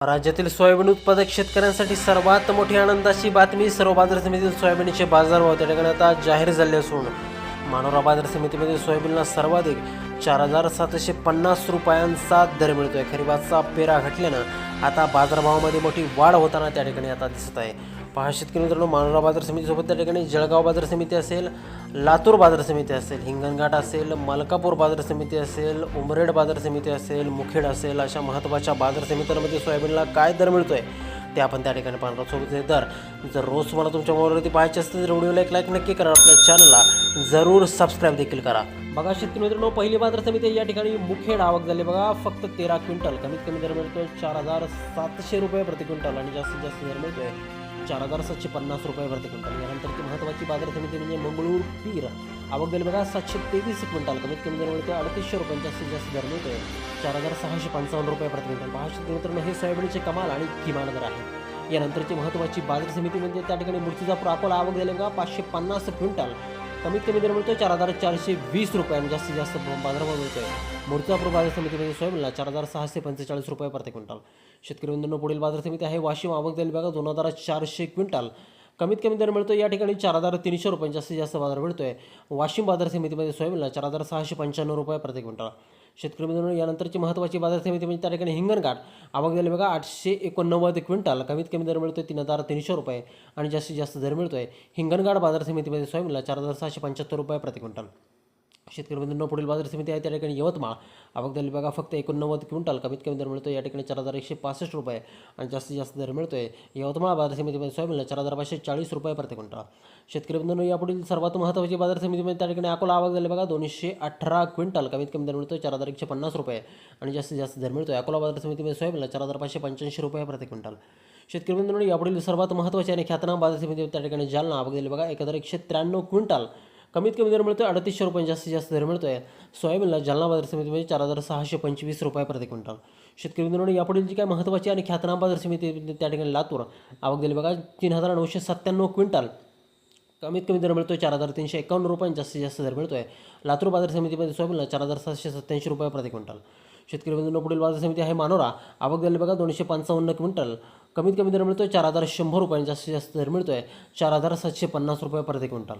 राज्यातील सोयाबीन उत्पादक शेतकऱ्यांसाठी सर्वात मोठी आनंदाची बातमी सर्व बाजार समितीतील सोयाबीनचे बाजारभाव त्या ठिकाणी आता जाहीर झाले असून मानोरा बाजार समितीमध्ये सोयाबीनला सर्वाधिक चार हजार सातशे पन्नास रुपयांचा दर मिळतोय. खरीपाचा पेरा घटल्यानं आता बाजारभावामध्ये मोठी वाढ होताना त्या ठिकाणी आता दिसत आहे. पहा शेतकरी मित्रांनो मानोरा बाजार समितीसोबत त्या ठिकाणी जळगाव बाजार समिती असेल लातूर बाजार समिती असेल हिंगणघाट असेल मलकापूर बाजार समिती असेल उमरेड बाजार समिती असेल मुखेड असेल अशा महत्त्वाच्या बाजार समित्यांमध्ये सोयाबीनला काय दर मिळतो आहे ते आपण त्या ठिकाणी पाहणार सोबत दर जर रोज तुम्हाला तुमच्या मोबाईलवरती पाहायचे असतील तर व्हिडिओला एक लाईक नक्की करा आपल्या चॅनलला जरूर सबस्क्राईब देखील करा. बघा शेतकरी मित्रांनो पहिली बाजार समिती या ठिकाणी मुखेड आवक झाली बघा फक्त तेरा क्विंटल कमीत कमी दर मिळतोय चार हजार सातशे रुपये प्रति क्विंटल आणि जास्तीत जास्त दर मिळतोय. चार हजार सातशे पन्नास रुपये प्रति क्विंटल यानंतरची महत्त्वाची बाजार समिती म्हणजे मंगळूर पीर. आवक झाली बघा सातशे तेवीस क्विंटल. कमीत कमी दर मिळतो अडतीसशे रुपये जास्तीत जास्त दर मिळतोय. चार हजार सहाशे पंचावन्न रुपये प्रति क्विंटल पाचशे मित्रांनो हे सोयाबीनचे कमाल आणि किमान दर आहे यानंतरची महत्त्वाची बाजार समिती म्हणजे त्या ठिकाणी मूर्तीचा अकोला आवक झाली बघा पाचशे पन्नास क्विंटल. कमीत कमी दर मिळतोय चार हजार चारशे वीस रुपये आणि जास्तीत जास्त बाजारभाव मिळतोय. मूर्तीजापूर बाजार समितीमध्ये सोयाबीनला चार हजार सहाशे पंचेचाळीस रुपये प्रति क्विंटल. शेतकरी बंधूंनो पुढील बाजार समिती आहे वाशिम आवक दल बघा दोन हजार चारशे क्विंटल. कमीत कमी दर मिळतो या ठिकाणी चार हजार तीनशे रुपये जास्तीत जास्त बाजार मिळतोय. वाशिम बाजार समितीमध्ये सोयाबीनला चार हजार सहाशे पंच्याण्णव रुपये प्रति क्विंटल. शेतकरी मित्रांनो यानंतरची महत्त्वाची बाजार समिती म्हणजे त्या ठिकाणी हिंगणघाट. आवक झाली बघा आठशे एकोणनव्वद क्विंटल. कमीत कमी दर मिळतोय तीन हजार तीनशे रुपये आणि जास्तीत जास्त दर मिळतोय. हिंगणघाट बाजार समितीमध्ये सोयाबीनला चार हजार सहाशे पंच्याहत्तर रुपये प्रति क्विंटल. शेतकरी बंधूंनो पुढील बाजार समिती आहे त्या ठिकाणी यवतमाळ. आवक बघा फक्त एकोणनव्वद क्विंटल कमीत कमी दर मिळतो या ठिकाणी चार हजार एकशे पासष्ट रुपये आणि जास्तीत जास्त दर मिळतोय. यवतमाळ बाजार समितीमध्ये सोयाबीनला चार हजार पाचशे चाळीस रुपये प्रति क्विंटल. शेतकरी बंधूंनो यापुढील सर्वात महत्त्वाची बाजार समितीमध्ये त्या ठिकाणी अकोला आवक झाली बघा दोनशे अठरा क्विंटल कमीत कमी दर मिळतो चार हजार एकशे पन्नास रुपये आणि जास्तीत जास्त दर मिळतो अकोला बाजार समितीमध्ये सोयाबीनला चार हजार पाचशे पंच्याऐंशी रुपये प्रति क्विंटल. शेतकरी बंधूंनो यापुढील सर्वात महत्त्वाचे आणि ख्यातनाम बाजार समिती त्या ठिकाणी जालना आवक झाली बघा एक हजार एकशे त्र्याण्णव क्विंटल कमीत कमी दर मिळतो अडतीसशे रुपये जास्तीत जास्त दर मिळतो आहे सोयाबीनला जालना बाजार समितीमध्ये चार हजार सहाशे पंचवीस रुपये प्रति क्विंटल. शेतकरी मित्रांनो यापुढील जी काय महत्त्वाची आणि ख्यातनाम बाजार समिती त्या ठिकाणी लातूर आवक दिली बघा तीन हजार नऊशे सत्त्याण्णव क्विंटल. कमीत कमी दर मिळतो चार हजार तीनशे एकावन्न रुपयांनी जास्तीत जास्त दर मिळतो आहे लातूर बाजार समितीमध्ये सोयाबीनला चार हजार सातशे सत्त्याऐंशी रुपये प्रति क्विंटल. शेतकरी बंधूंनो पुढील बाजार समिती आहे मानोरा आवक दिली बघा दोनशे पंचावन्न क्विंटल. कमीत कमी दर मिळतो चार हजार शंभर रुपयांनी जास्तीत जास्त दर मिळतो आहे चार हजार सातशे पन्नास रुपये प्रति क्विंटल.